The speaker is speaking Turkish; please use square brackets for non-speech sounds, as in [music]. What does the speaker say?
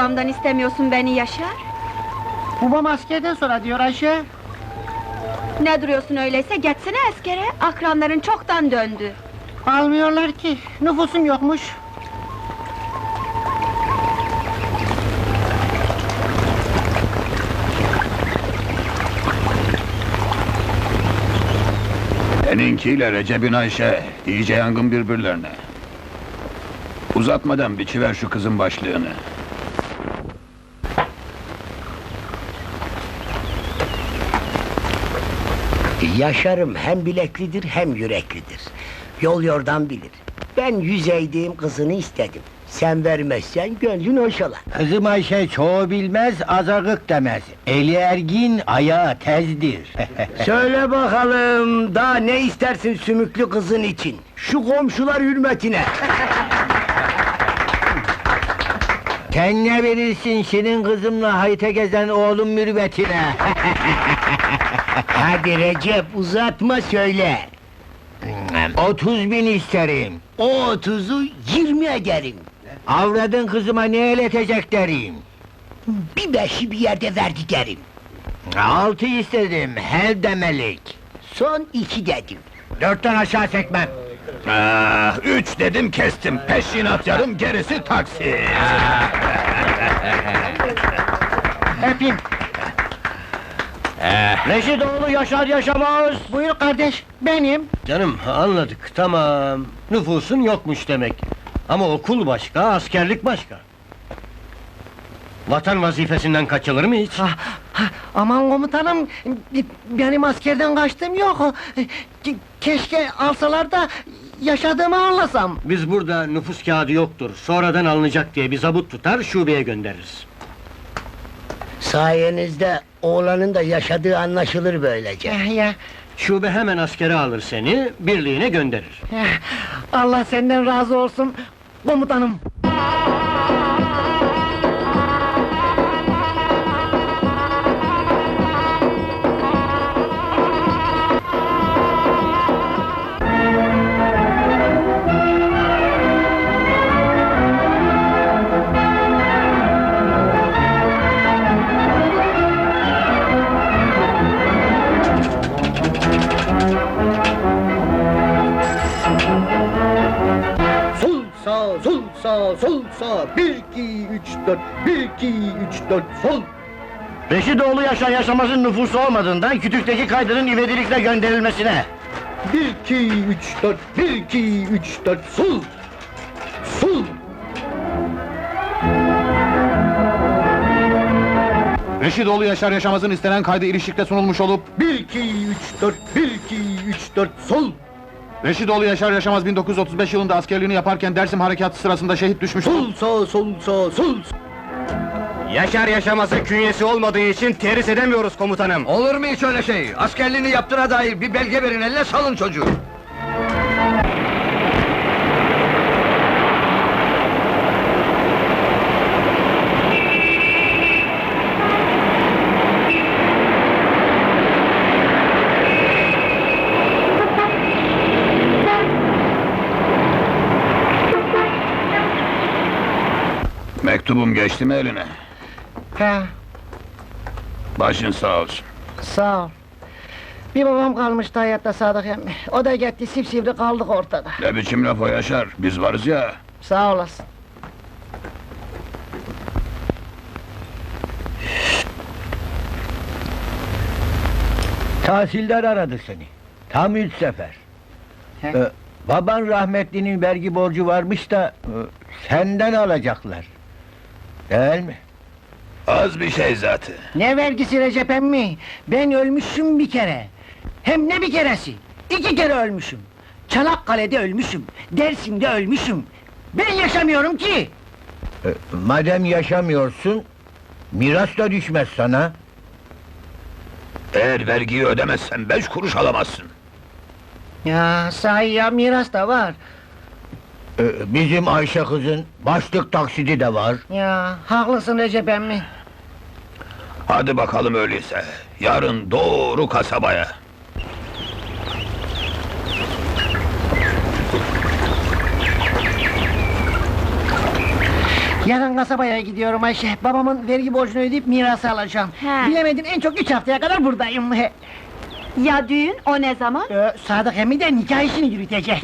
babamdan istemiyorsun beni Yaşar? Babam askerden sonra diyor Ayşe. Ne duruyorsun öyleyse, geçsene askere. Akranların çoktan döndü. Almıyorlar ki, nüfusum yokmuş. Seninkiyle Recep'in Ayşe iyice yangın birbirlerine. Uzatmadan biçiver şu kızın başlığını. Yaşarım hem bileklidir hem yüreklidir. Yol yordan bilir. Ben yüzeydiğim kızını istedim. Sen vermezsen gönlün hoş ola. Kızım Ayşe çoğu bilmez, azagık demez. Eli ergin, ayağı tezdir. [laughs] Söyle bakalım, daha ne istersin sümüklü kızın için? Şu komşular hürmetine. [laughs] Sen ne verirsin senin kızımla hayta gezen oğlum mürvetine? [laughs] Hadi Recep uzatma söyle. Otuz bin isterim. O otuzu yirmi ederim. Avradın kızıma ne eletecek derim. Bir beşi bir yerde verdi derim. Altı istedim, her demelik. Son iki dedim. Dörtten aşağı çekmem. Ah, üç dedim kestim, peşinat yarım gerisi taksi. Öpeyim. Reşidoğlu yaşar yaşamaz. Buyur kardeş, benim. Canım anladık tamam. Nüfusun yokmuş demek. Ama okul başka, askerlik başka. Vatan vazifesinden kaçılır mı hiç? Ah, ah, aman komutanım, benim askerden kaçtım yok. Ke- Keşke alsalar da yaşadığımı anlasam. Biz burada nüfus kağıdı yoktur. Sonradan alınacak diye bir zabut tutar, şubeye göndeririz. Sayenizde oğlanın da yaşadığı anlaşılır böylece. Eh, ya, Şube hemen askere alır seni, birliğine gönderir. eh, Allah senden razı olsun komutanım. Sağ, sol sağ. Bir iki üç dört, bir iki üç dört, sol. Reşidoğlu yaşar yaşamazın nüfusu olmadığından kütükteki kaydının ivedilikle gönderilmesine. Bir iki üç dört, bir iki üç dört, sol. Sol. Reşidoğlu Yaşar Yaşamaz'ın istenen kaydı ilişikte sunulmuş olup... Bir iki üç dört, bir iki üç dört, sol. Reşidoğlu Yaşar Yaşamaz 1935 yılında askerliğini yaparken Dersim Harekatı sırasında şehit düşmüş olup... Sol sağ, sol sağ, sol. Yaşar yaşaması künyesi olmadığı için terhis edemiyoruz komutanım. Olur mu hiç öyle şey? Askerliğini yaptığına dair bir belge verin eline salın çocuğu. Mektubum geçti mi eline? Ha, Başın sağ olsun. sağ ol. Bir babam kalmıştı hayatta Sadık emmi. O da gitti sipsivri kaldık ortada. Ne biçim laf o Yaşar, biz varız ya. Sağ olasın. Tahsildar aradı seni. Tam üç sefer. He. Ee, baban rahmetlinin vergi borcu varmış da... e, ...senden alacaklar. Değil mi? Az bir şey zaten. Ne vergisi Recep emmi? Ben ölmüşüm bir kere. Hem ne bir keresi? İki kere ölmüşüm. Çanakkale'de ölmüşüm. Dersim'de ölmüşüm. Ben yaşamıyorum ki. Ee, madem yaşamıyorsun... ...miras da düşmez sana. Eğer vergiyi ödemezsen beş kuruş alamazsın. Ya sahi ya miras da var. Ee, bizim Ayşe kızın başlık taksidi de var. Ya haklısın Recep emmi. Hadi bakalım öyleyse. Yarın doğru kasabaya. Yarın kasabaya gidiyorum Ayşe. Babamın vergi borcunu ödeyip mirası alacağım. He. Bilemedin en çok üç haftaya kadar buradayım. He. Ya düğün, o ne zaman? Ee, Sadık emmi de nikah işini yürütecek.